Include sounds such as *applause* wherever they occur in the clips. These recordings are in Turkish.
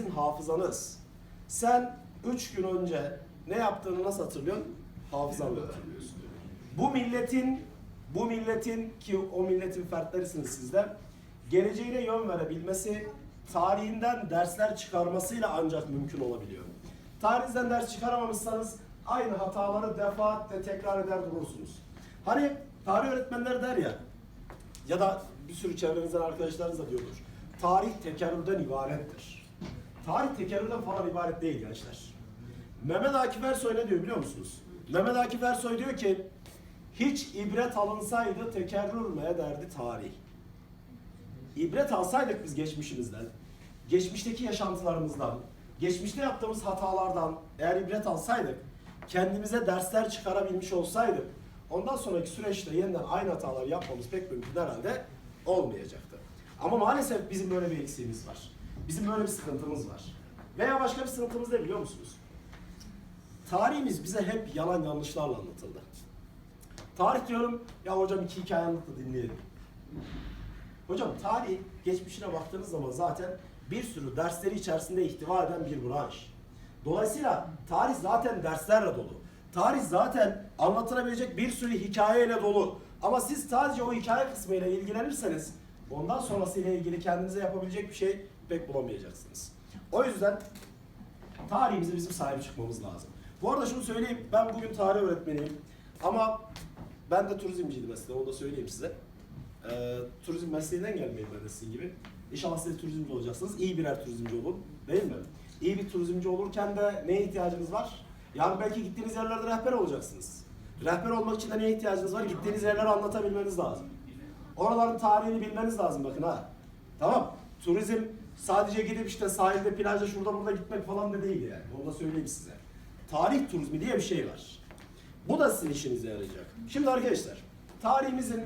sizin hafızanız. Sen üç gün önce ne yaptığını nasıl hatırlıyorsun? Hafızanla hatırlıyorsun. Bu milletin, bu milletin ki o milletin fertlerisiniz sizler, geleceğine yön verebilmesi, tarihinden dersler çıkarmasıyla ancak mümkün olabiliyor. Tarihten ders çıkaramamışsanız aynı hataları defaatle tekrar eder durursunuz. Hani tarih öğretmenleri der ya, ya da bir sürü çevrenizden arkadaşlarınız da diyordur. Tarih tekerrürden ibarettir. Tarih tekerrürden falan ibaret değil gençler. Mehmet Akif Ersoy ne diyor biliyor musunuz? Mehmet Akif Ersoy diyor ki hiç ibret alınsaydı tekerrür mü ederdi tarih? İbret alsaydık biz geçmişimizden, geçmişteki yaşantılarımızdan, geçmişte yaptığımız hatalardan eğer ibret alsaydık, kendimize dersler çıkarabilmiş olsaydık, ondan sonraki süreçte yeniden aynı hataları yapmamız pek mümkün herhalde olmayacaktı. Ama maalesef bizim böyle bir eksiğimiz var. Bizim böyle bir sıkıntımız var. Veya başka bir sıkıntımız ne biliyor musunuz? Tarihimiz bize hep yalan yanlışlarla anlatıldı. Tarih diyorum, ya hocam iki hikaye anlattı dinleyelim. Hocam tarih geçmişine baktığınız zaman zaten bir sürü dersleri içerisinde ihtiva eden bir branş. Dolayısıyla tarih zaten derslerle dolu. Tarih zaten anlatılabilecek bir sürü hikayeyle dolu. Ama siz sadece o hikaye kısmıyla ilgilenirseniz ondan sonrasıyla ilgili kendinize yapabilecek bir şey pek bulamayacaksınız. O yüzden tarihimize bizim sahip çıkmamız lazım. Bu arada şunu söyleyeyim, ben bugün tarih öğretmeniyim. Ama ben de turizmciydim mesela, onu da söyleyeyim size. Ee, turizm mesleğinden gelmeyin ben de sizin gibi. İnşallah siz turizmci olacaksınız. İyi birer turizmci olun. Değil mi? İyi bir turizmci olurken de neye ihtiyacınız var? Yani belki gittiğiniz yerlerde rehber olacaksınız. Rehber olmak için de neye ihtiyacınız var? Gittiğiniz yerleri anlatabilmeniz lazım. Oraların tarihini bilmeniz lazım bakın ha. Tamam. Turizm sadece gidip işte sahilde, plajda, şurada burada gitmek falan da değil yani. Onu da söyleyeyim size. Tarih turizmi diye bir şey var. Bu da sizin işinize yarayacak. Şimdi arkadaşlar, tarihimizin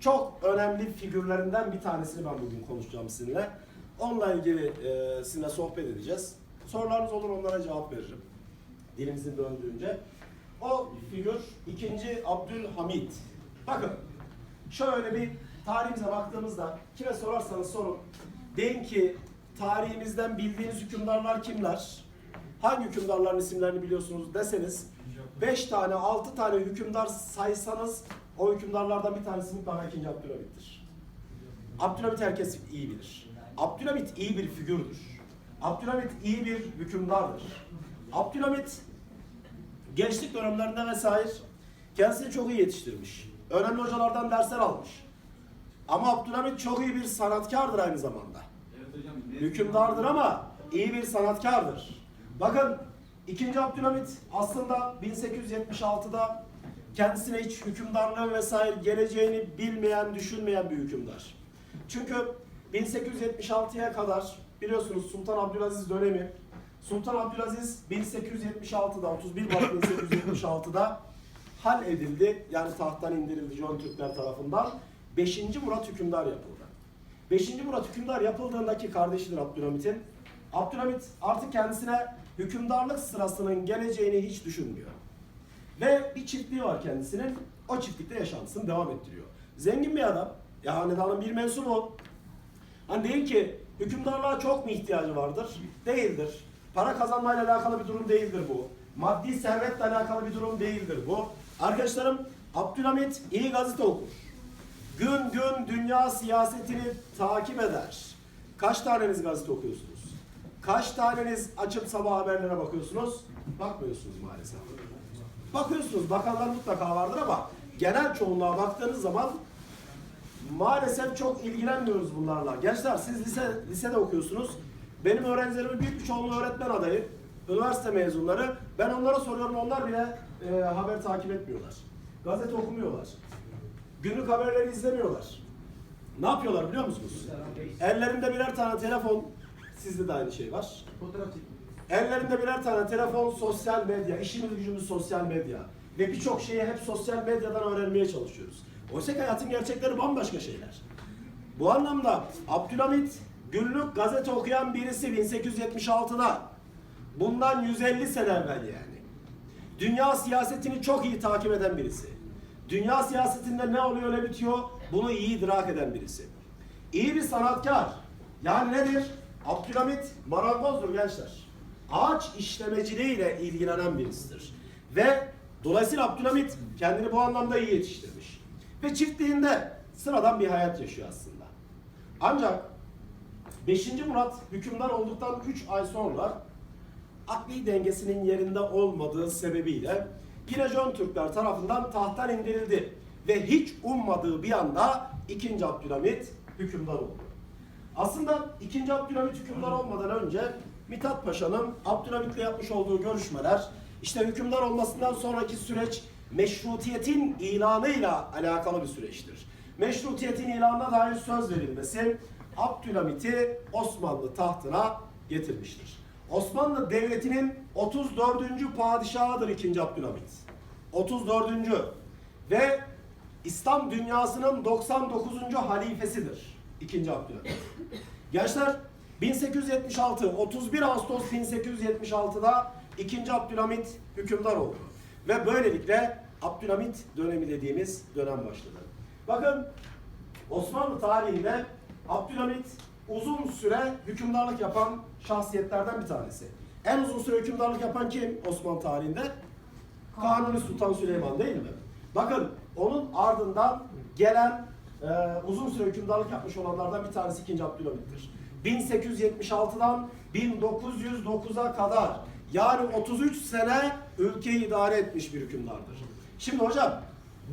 çok önemli figürlerinden bir tanesini ben bugün konuşacağım sizinle. Onunla ilgili e, sizinle sohbet edeceğiz. Sorularınız olur onlara cevap veririm. Dilimizin döndüğünce. O figür 2. Abdülhamit. Bakın şöyle bir tarihimize baktığımızda kime sorarsanız sorun. Deyin ki tarihimizden bildiğiniz hükümdarlar kimler? Hangi hükümdarların isimlerini biliyorsunuz deseniz 5 tane 6 tane hükümdar saysanız o hükümdarlardan bir tanesi mutlaka 2. Abdülhamit'tir. Abdülhamit herkes iyi bilir. Abdülhamit iyi bir figürdür. Abdülhamit iyi bir hükümdardır. Abdülhamit gençlik dönemlerinde vesaire kendisini çok iyi yetiştirmiş. Önemli hocalardan dersler almış. Ama Abdülhamit çok iyi bir sanatkardır aynı zamanda. Hükümdardır ama iyi bir sanatkardır. Bakın 2. Abdülhamit aslında 1876'da kendisine hiç hükümdarlığı vesaire geleceğini bilmeyen, düşünmeyen bir hükümdar. Çünkü 1876'ya kadar biliyorsunuz Sultan Abdülaziz dönemi Sultan Abdülaziz 1876'da 31 Mart 1876'da hal edildi. Yani tahttan indirildi Jön Türkler tarafından. 5. Murat hükümdar yapıldı. 5. Murat hükümdar yapıldığındaki kardeşidir Abdülhamit'in. Abdülhamit artık kendisine hükümdarlık sırasının geleceğini hiç düşünmüyor. Ve bir çiftliği var kendisinin. O çiftlikte yaşantısını devam ettiriyor. Zengin bir adam. Ya hanedanın bir mensubu. Hani değil ki hükümdarlığa çok mu ihtiyacı vardır? Değildir. Para kazanmayla alakalı bir durum değildir bu. Maddi servetle alakalı bir durum değildir bu. Arkadaşlarım Abdülhamit iyi gazete okur. Gün gün dünya siyasetini takip eder. Kaç taneniz gazete okuyorsunuz? Kaç taneniz açıp sabah haberlere bakıyorsunuz? Bakmıyorsunuz maalesef. Bakıyorsunuz, bakanlar mutlaka vardır ama genel çoğunluğa baktığınız zaman maalesef çok ilgilenmiyoruz bunlarla. Gençler siz lise lisede okuyorsunuz. Benim öğrencilerimin büyük bir çoğunluğu öğretmen adayı, üniversite mezunları. Ben onlara soruyorum, onlar bile e, haber takip etmiyorlar. Gazete okumuyorlar. Günlük haberleri izlemiyorlar. Ne yapıyorlar biliyor musunuz? Ellerinde birer tane telefon, sizde de aynı şey var. Ellerinde birer tane telefon, sosyal medya, işimiz gücümüz sosyal medya. Ve birçok şeyi hep sosyal medyadan öğrenmeye çalışıyoruz. Oysa hayatın gerçekleri bambaşka şeyler. Bu anlamda Abdülhamit günlük gazete okuyan birisi 1876'da. Bundan 150 sene evvel yani. Dünya siyasetini çok iyi takip eden birisi. Dünya siyasetinde ne oluyor ne bitiyor bunu iyi idrak eden birisi. İyi bir sanatkar. Yani nedir? Abdülhamit marangozdur gençler. Ağaç işlemeciliğiyle ilgilenen birisidir. Ve dolayısıyla Abdülhamit kendini bu anlamda iyi yetiştirmiş. Ve çiftliğinde sıradan bir hayat yaşıyor aslında. Ancak 5. Murat hükümdar olduktan 3 ay sonra akli dengesinin yerinde olmadığı sebebiyle yine Türkler tarafından tahttan indirildi. Ve hiç ummadığı bir anda 2. Abdülhamit hükümdar oldu. Aslında 2. Abdülhamit hükümdar olmadan önce Mithat Paşa'nın Abdülhamit'le yapmış olduğu görüşmeler, işte hükümdar olmasından sonraki süreç meşrutiyetin ilanıyla alakalı bir süreçtir. Meşrutiyetin ilanına dair söz verilmesi Abdülhamit'i Osmanlı tahtına getirmiştir. Osmanlı Devleti'nin 34. padişahıdır 2. Abdülhamit. 34. ve İslam dünyasının 99. halifesidir 2. Abdülhamit. Gençler 1876 31 Ağustos 1876'da 2. Abdülhamit hükümdar oldu. Ve böylelikle Abdülhamit dönemi dediğimiz dönem başladı. Bakın Osmanlı tarihinde Abdülhamit uzun süre hükümdarlık yapan şahsiyetlerden bir tanesi. En uzun süre hükümdarlık yapan kim Osmanlı tarihinde? Kanuni Sultan Süleyman değil mi? Bakın onun ardından gelen e, uzun süre hükümdarlık yapmış olanlardan bir tanesi 2. Abdülhamit'tir. 1876'dan 1909'a kadar yani 33 sene ülkeyi idare etmiş bir hükümdardır. Şimdi hocam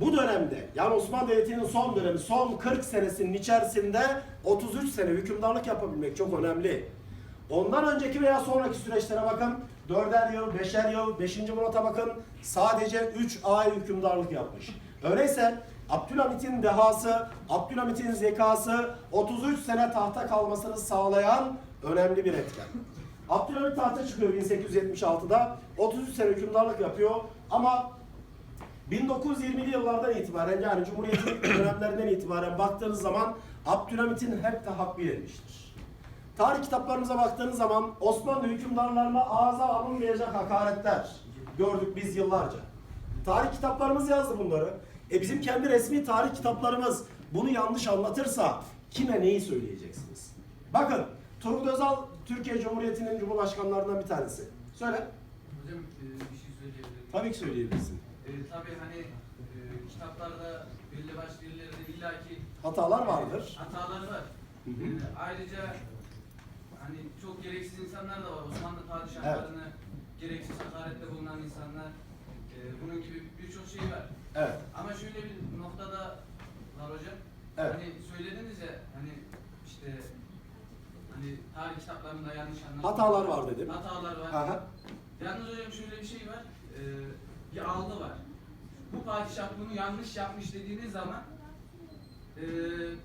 bu dönemde yani Osmanlı Devleti'nin son dönemi son 40 senesinin içerisinde 33 sene hükümdarlık yapabilmek çok önemli. Ondan önceki veya sonraki süreçlere bakın. 4'er yıl, 5'er yıl, 5. Murat'a bakın. Sadece 3 ay hükümdarlık yapmış. Öyleyse Abdülhamit'in dehası, Abdülhamit'in zekası 33 sene tahta kalmasını sağlayan önemli bir etken. Abdülhamit tahta çıkıyor 1876'da. 33 sene hükümdarlık yapıyor ama 1920'li yıllardan itibaren yani Cumhuriyet'in *coughs* dönemlerinden itibaren baktığınız zaman Abdülhamit'in hep de hakkı yenmiştir. Tarih kitaplarımıza baktığınız zaman Osmanlı hükümdarlarına ağza alınmayacak hakaretler gördük biz yıllarca. Tarih kitaplarımız yazdı bunları. E bizim kendi resmi tarih kitaplarımız bunu yanlış anlatırsa kime neyi söyleyeceksiniz? Bakın Turgut Özal Türkiye Cumhuriyeti'nin cumhurbaşkanlarından bir tanesi. Söyle. Hocam e, bir şey söyleyebilirim. Tabii ki söyleyebilirsin. E, tabii hani e, kitaplarda belli başlı yerlerde illaki Hatalar vardır. hataları var. Hı hı. E, ayrıca hani çok gereksiz insanlar da var. Osmanlı padişahlarını gereksiz hakarette bulunan insanlar. E, bunun gibi birçok şey var. Evet. Ama şöyle bir noktada var hocam. Evet. Hani söylediniz ya hani işte hani tarih kitaplarında yanlış anlaşılma. Hatalar var dedim. Hatalar var. Aha. Yalnız hocam şöyle bir şey var. Ee, bir algı var. Bu padişah bunu yanlış yapmış dediğiniz zaman ee,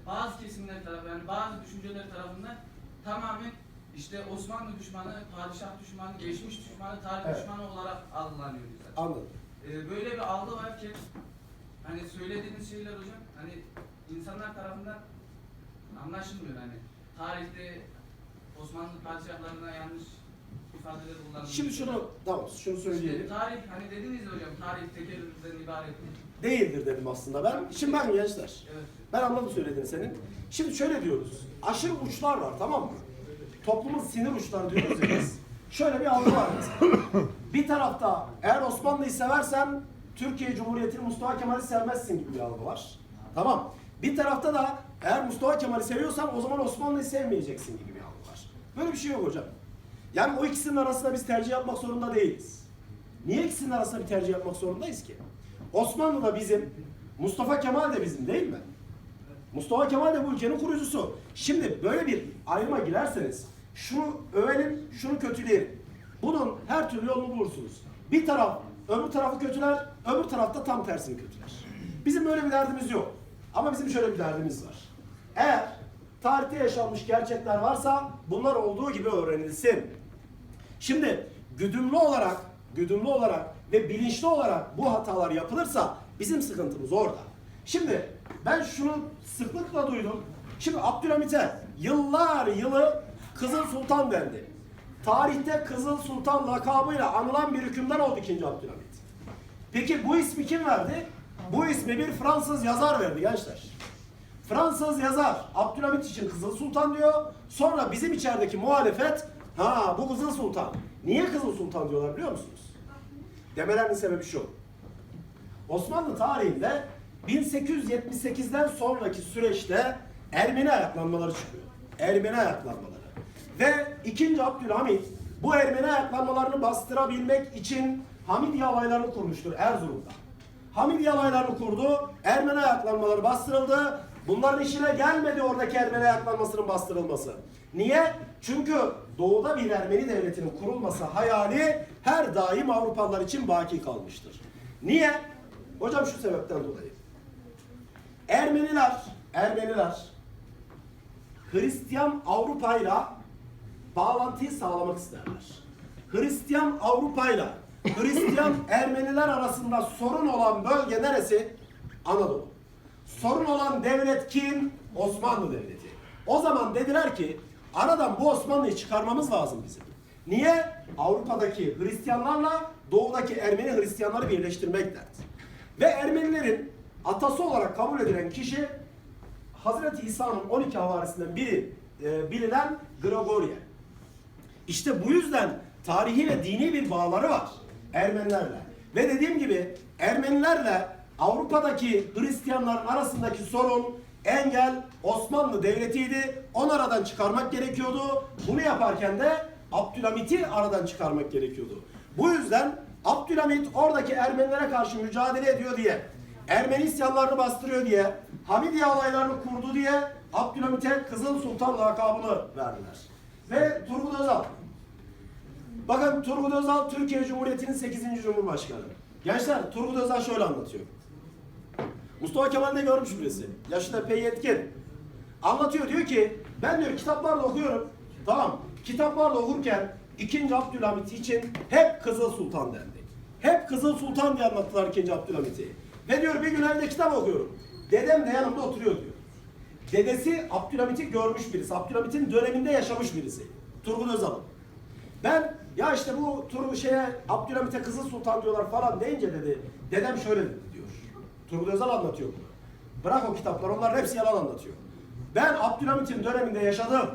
bazı kesimler tarafından, yani bazı düşünceler tarafından tamamen işte Osmanlı düşmanı, padişah düşmanı, geçmiş düşmanı, tarih Evet. düşmanı olarak algılanıyor bizler. Anladım. Ee, böyle bir algı var ki hani söylediğiniz şeyler hocam hani insanlar tarafından anlaşılmıyor hani tarihte Osmanlı padişahlarına yanlış ifadeler kullanılıyor. Şimdi şunu tamam şunu söyleyelim. tarih hani dediniz hocam tarih tekerrürden ibaret. Değildir dedim aslında ben. Şimdi bakın gençler. Evet. Ben anladım söylediğini senin. Şimdi şöyle diyoruz. Aşırı uçlar var tamam mı? Toplumun sinir uçları diyoruz ya biz. *laughs* Şöyle bir algı var mesela. Bir tarafta eğer Osmanlı'yı seversen Türkiye Cumhuriyeti'ni Mustafa Kemal'i sevmezsin gibi bir algı var. Tamam. Bir tarafta da eğer Mustafa Kemal'i seviyorsan o zaman Osmanlı'yı sevmeyeceksin gibi bir algı var. Böyle bir şey yok hocam. Yani o ikisinin arasında biz tercih yapmak zorunda değiliz. Niye ikisinin arasında bir tercih yapmak zorundayız ki? Osmanlı da bizim, Mustafa Kemal de bizim değil mi? Mustafa Kemal de bu ülkenin kurucusu. Şimdi böyle bir ayrıma girerseniz şunu övelim, şunu kötüleyelim. Bunun her türlü yolunu bulursunuz. Bir taraf öbür tarafı kötüler, öbür tarafta tam tersini kötüler. Bizim böyle bir derdimiz yok. Ama bizim şöyle bir derdimiz var. Eğer tarihte yaşanmış gerçekler varsa bunlar olduğu gibi öğrenilsin. Şimdi güdümlü olarak, güdümlü olarak ve bilinçli olarak bu hatalar yapılırsa bizim sıkıntımız orada. Şimdi ben şunu sıklıkla duydum. Şimdi Abdülhamit'e yıllar yılı Kızıl Sultan dendi. Tarihte Kızıl Sultan lakabıyla anılan bir hükümdar oldu 2. Abdülhamit. Peki bu ismi kim verdi? Bu ismi bir Fransız yazar verdi gençler. Fransız yazar Abdülhamit için Kızıl Sultan diyor. Sonra bizim içerideki muhalefet ha bu Kızıl Sultan. Niye Kızıl Sultan diyorlar biliyor musunuz? Demelerinin sebebi şu. Osmanlı tarihinde 1878'den sonraki süreçte Ermeni ayaklanmaları çıkıyor. Ermeni ayaklanmaları. Ve 2. Abdülhamit bu Ermeni ayaklanmalarını bastırabilmek için Hamidiye alaylarını kurmuştur Erzurum'da. Hamidiye alaylarını kurdu, Ermeni ayaklanmaları bastırıldı. Bunların işine gelmedi oradaki Ermeni ayaklanmasının bastırılması. Niye? Çünkü doğuda bir Ermeni devletinin kurulması hayali her daim Avrupalılar için baki kalmıştır. Niye? Hocam şu sebepten dolayı. Ermeniler, Ermeniler Hristiyan Avrupa'yla bağlantıyı sağlamak isterler. Hristiyan Avrupa'yla Hristiyan *laughs* Ermeniler arasında sorun olan bölge neresi? Anadolu. Sorun olan devlet kim? Osmanlı Devleti. O zaman dediler ki aradan bu Osmanlı'yı çıkarmamız lazım bizim. Niye? Avrupa'daki Hristiyanlarla doğudaki Ermeni Hristiyanları birleştirmek dert. Ve Ermenilerin atası olarak kabul edilen kişi Hazreti İsa'nın 12 havarisinden biri e, bilinen Gregorian. İşte bu yüzden tarihi ve dini bir bağları var Ermenilerle. Ve dediğim gibi Ermenilerle Avrupa'daki Hristiyanların arasındaki sorun engel Osmanlı Devleti'ydi. Onu aradan çıkarmak gerekiyordu. Bunu yaparken de Abdülhamit'i aradan çıkarmak gerekiyordu. Bu yüzden Abdülhamit oradaki Ermenilere karşı mücadele ediyor diye, Ermeni isyanlarını bastırıyor diye, Hamidiye alaylarını kurdu diye Abdülhamit'e Kızıl Sultan lakabını verdiler. Ve Turgut Özal Bakın Turgut Özal Türkiye Cumhuriyeti'nin 8. Cumhurbaşkanı. Gençler Turgut Özal şöyle anlatıyor. Mustafa Kemal de görmüş birisi. Yaşı da epey yetkin. Anlatıyor diyor ki ben diyor kitaplarda okuyorum. Tamam. Kitaplarda okurken 2. Abdülhamit için hep Kızıl Sultan dendi. Hep Kızıl Sultan diye anlattılar 2. Abdülhamit'i. Ve diyor bir gün evde kitap okuyorum. Dedem de yanımda oturuyor diyor. Dedesi Abdülhamit'i görmüş birisi. Abdülhamit'in döneminde yaşamış birisi. Turgut Özal'ın. Ben ya işte bu turu şeye Abdülhamit'e Kızıl Sultan diyorlar falan deyince dedi. Dedem şöyle dedi diyor. Turgut Özal anlatıyor bunu. Bırak o kitaplar onlar hepsi yalan anlatıyor. Ben Abdülhamit'in döneminde yaşadım.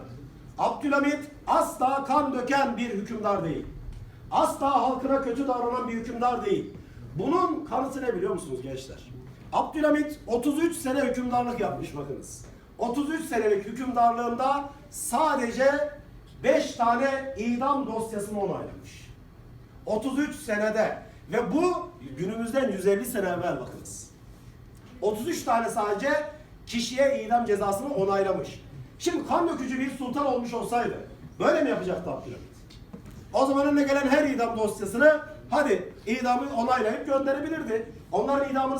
Abdülhamit asla kan döken bir hükümdar değil. Asla halkına kötü davranan bir hükümdar değil. Bunun kanıtı ne biliyor musunuz gençler? Abdülhamit 33 sene hükümdarlık yapmış bakınız. 33 senelik hükümdarlığında sadece 5 tane idam dosyasını onaylamış. 33 senede ve bu günümüzden 150 sene evvel bakınız. 33 tane sadece kişiye idam cezasını onaylamış. Şimdi kan dökücü bir sultan olmuş olsaydı böyle mi yapacaktı Abdülhamit? O zaman önüne gelen her idam dosyasını hadi idamı onaylayıp gönderebilirdi. Onların idamını